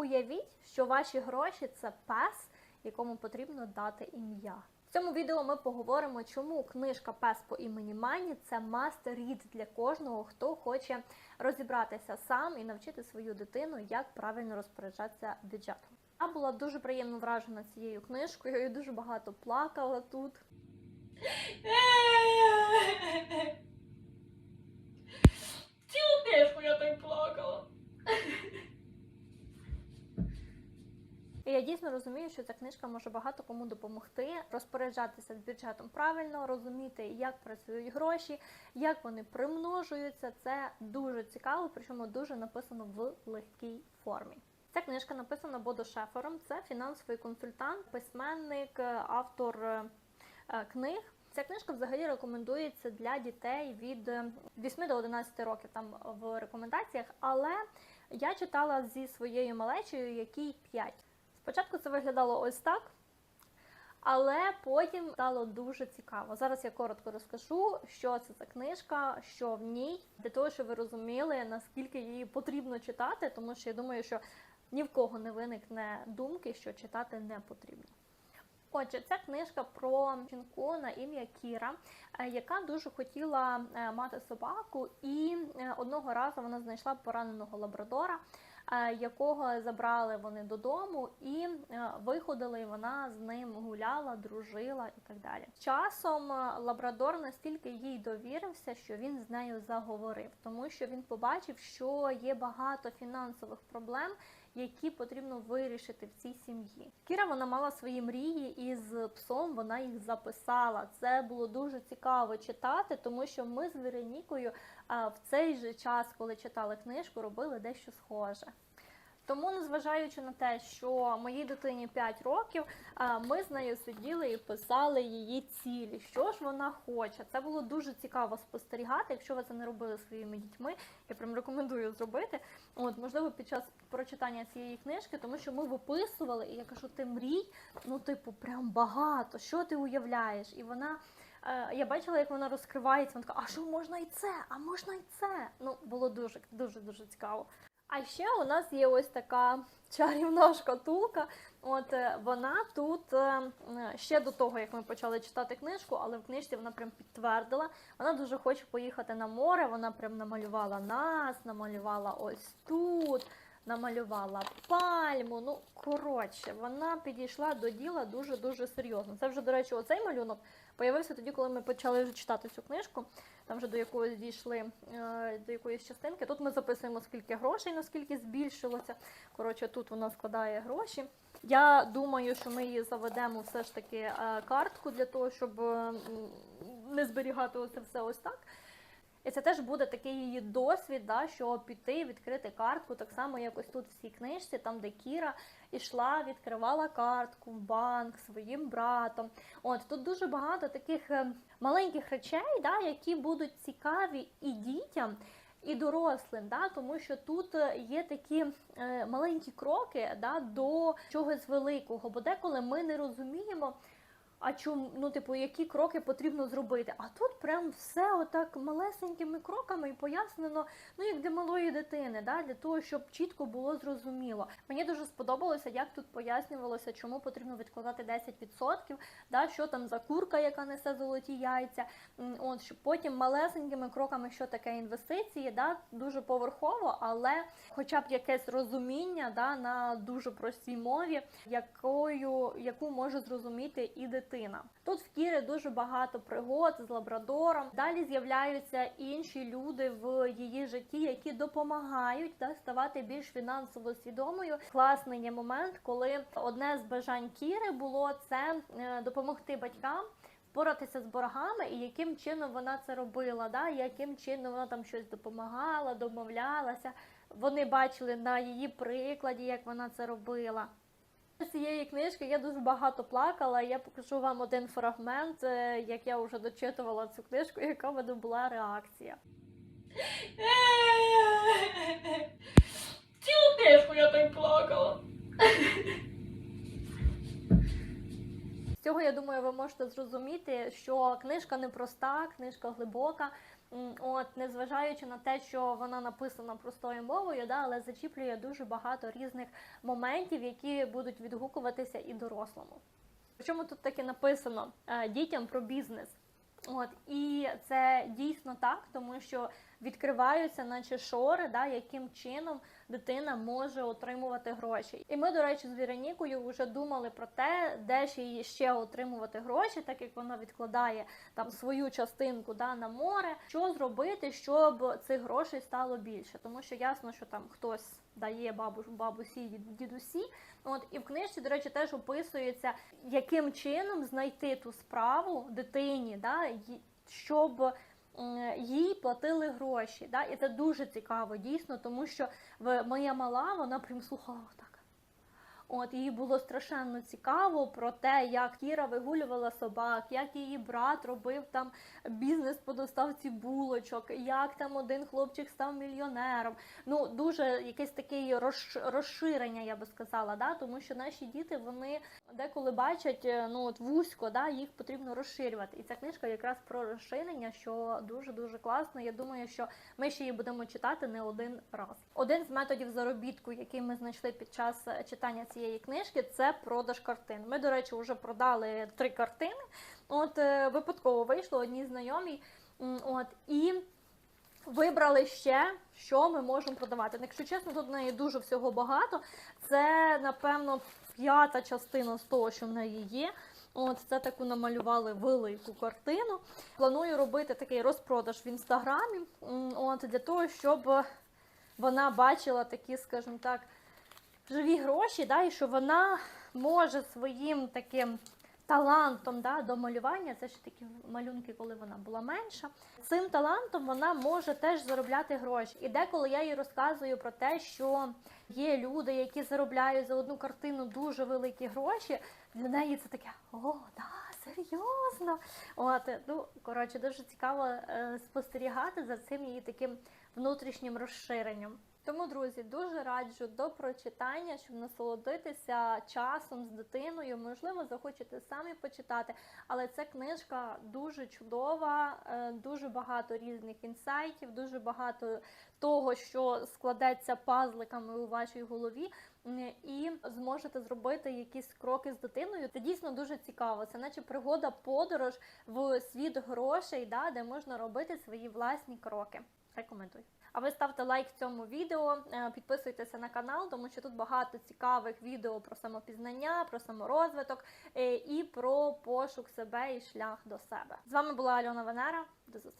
Уявіть, що ваші гроші це пес, якому потрібно дати ім'я. В цьому відео ми поговоримо, чому книжка Пес по імені Мані це read для кожного, хто хоче розібратися сам і навчити свою дитину, як правильно розпоряджатися бюджетом. Я була дуже приємно вражена цією книжкою і дуже багато плакала тут. Цілу книжку я так плакала. І я дійсно розумію, що ця книжка може багато кому допомогти розпоряджатися з бюджетом правильно, розуміти, як працюють гроші, як вони примножуються. Це дуже цікаво, причому дуже написано в легкій формі. Ця книжка написана Бодо Шефером. Це фінансовий консультант, письменник, е, автор е, е, книг. Ця книжка взагалі рекомендується для дітей від е, 8 до 11 років там в рекомендаціях, але я читала зі своєю малечею, якій 5. Спочатку це виглядало ось так, але потім стало дуже цікаво. Зараз я коротко розкажу, що це за книжка, що в ній, для того, щоб ви розуміли, наскільки її потрібно читати, тому що я думаю, що ні в кого не виникне думки, що читати не потрібно. Отже, ця книжка про жінку на ім'я Кіра, е, яка дуже хотіла е, мати собаку, і е, одного разу вона знайшла пораненого лабрадора, якого забрали вони додому, і е, виходили, і вона з ним гуляла, дружила і так далі. Часом е, лабрадор настільки їй довірився, що він з нею заговорив, тому що він побачив, що є багато фінансових проблем які потрібно вирішити в цій сім'ї. Кіра вона мала свої мрії і з псом вона їх записала. Це було дуже цікаво читати, тому що ми з Веронікою в цей же час, коли читали книжку, робили дещо схоже. Тому, незважаючи на те, що моїй дитині 5 років, ми з нею сиділи і писали її цілі, що ж вона хоче. Це було дуже цікаво спостерігати. Якщо ви це не робили своїми дітьми, я прям рекомендую зробити. От, можливо, під час прочитання цієї книжки, тому що ми виписували, і я кажу, ти мрій, ну, типу, прям багато. Що ти уявляєш? І вона. Е, Я бачила, як вона розкривається. Вона така, а що можна і це? А можна і це? Ну, було дуже, дуже, дуже цікаво. А ще у нас є ось така чарівна шкатулка. От е, вона тут е, ще до того, як ми почали читати книжку, але в книжці вона прям підтвердила. Вона дуже хоче поїхати на море. Вона прям намалювала нас, намалювала ось тут, намалювала пальму. Ну, коротше, вона підійшла до діла дуже дуже серйозно. Це вже, до речі, оцей малюнок появився тоді, коли ми почали вже читати цю книжку. Там вже до якоїсь дійшли е, до якоїсь частинки. Тут ми записуємо скільки грошей, наскільки збільшилося. Коротше, тут вона складає гроші. Я думаю, що ми її заведемо все ж таки е, картку для того, щоб не зберігати оце все ось так. І це теж буде такий її досвід, да, що піти, відкрити картку, так само як ось тут в цій книжці, там де Кіра ішла, відкривала картку в банк своїм братом. От тут дуже багато таких е, маленьких речей, да, які будуть цікаві і дітям. І дорослим, да, тому що тут е, є такі е, маленькі кроки да, до чогось великого, бо деколи ми не розуміємо, а чому, ну, типу, які кроки потрібно зробити. А тут прям все отак малесенькими кроками і пояснено, ну як для малої дитини, да, для того, щоб чітко було зрозуміло. Мені дуже сподобалося, як тут пояснювалося, чому потрібно відкладати 10%, да, що там за курка, яка несе золоті яйця. От, щоб потім малесенькими кроками, що таке інвестиції, да, дуже поверхово, але хоча б якесь розуміння да, на дуже простій мові, якою, яку може зрозуміти і дитина. Тут в Кіри дуже багато пригод з лабрадором. Далі з'являються інші люди в її житті, які допомагають да, ставати більш фінансово свідомою. Класний є момент, коли одне з бажань Кіри було це е, допомогти батькам. Впоратися з боргами і яким чином вона це робила, да? яким чином вона там щось допомагала, домовлялася. Вони бачили на її прикладі, як вона це робила. Цієї книжки я дуже багато плакала. Я покажу вам один фрагмент, е, як я вже дочитувала цю книжку, яка в мене була реакція. Цілу книжку я так плакала. З цього я думаю, ви можете зрозуміти, що книжка непроста, книжка глибока. От, незважаючи на те, що вона написана простою мовою, да, але зачіплює дуже багато різних моментів, які будуть відгукуватися і дорослому. Причому тут таки написано е, дітям про бізнес. От і це дійсно так, тому що відкриваються, наче шори, да, яким чином дитина може отримувати гроші. І ми, до речі, з Віронікою вже думали про те, де ж їй ще отримувати гроші, так як вона відкладає там свою частинку да, на море. Що зробити, щоб цих грошей стало більше? Тому що ясно, що там хтось дає бабу, бабусі, дідусі. От і в книжці, до речі, теж описується, яким чином знайти ту справу дитині, да, щоб їй платили гроші. Да? І це дуже цікаво, дійсно, тому що моя мала вона прям слухала так. От їй було страшенно цікаво про те, як Кіра вигулювала собак, як її брат робив там бізнес по доставці булочок, як там один хлопчик став мільйонером. Ну дуже якесь таке розширення, я би сказала, да? тому що наші діти вони деколи бачать е, ну от вузько, да, їх потрібно розширювати. І ця книжка якраз про розширення, що дуже дуже класно. Я думаю, що ми ще її будемо читати не один раз. Один з методів заробітку, який ми знайшли під час е, читання цієї книжки, це продаж картин. Ми, до речі, вже продали три картини. От е, випадково вийшло одній знайомій. М, От і вибрали ще, що ми можемо продавати. Ну, Якщо чесно, тут в неї дуже всього багато. Це, напевно, п'ята частина з того, що в неї є. От це таку намалювали велику картину. Планую робити такий розпродаж в інстаграмі. От для того, щоб вона бачила такі, скажімо так, живі гроші, да, і що вона може своїм таким талантом да, до малювання, це ж такі малюнки, коли вона була менша. Цим талантом вона може теж заробляти гроші. І деколи я їй розказую про те, що є люди, які заробляють за одну картину дуже великі гроші. Для неї це таке о, да, серйозно. От, ну, коротше, дуже цікаво е, спостерігати за цим її таким внутрішнім розширенням. Тому, друзі, дуже раджу до прочитання, щоб насолодитися часом з дитиною. Можливо, захочете самі почитати, але ця книжка дуже чудова, е, дуже багато різних інсайтів, дуже багато того, що складеться пазликами у вашій голові, і зможете зробити якісь кроки з дитиною. Це дійсно дуже цікаво. Це наче пригода подорож в світ грошей, да, де можна робити свої власні кроки. Рекомендую. А ви ставте лайк цьому відео, е, підписуйтеся на канал, тому що тут багато цікавих відео про самопізнання, про саморозвиток е, і про пошук себе і шлях до себе. З вами була Альона Венера. До зустрічі.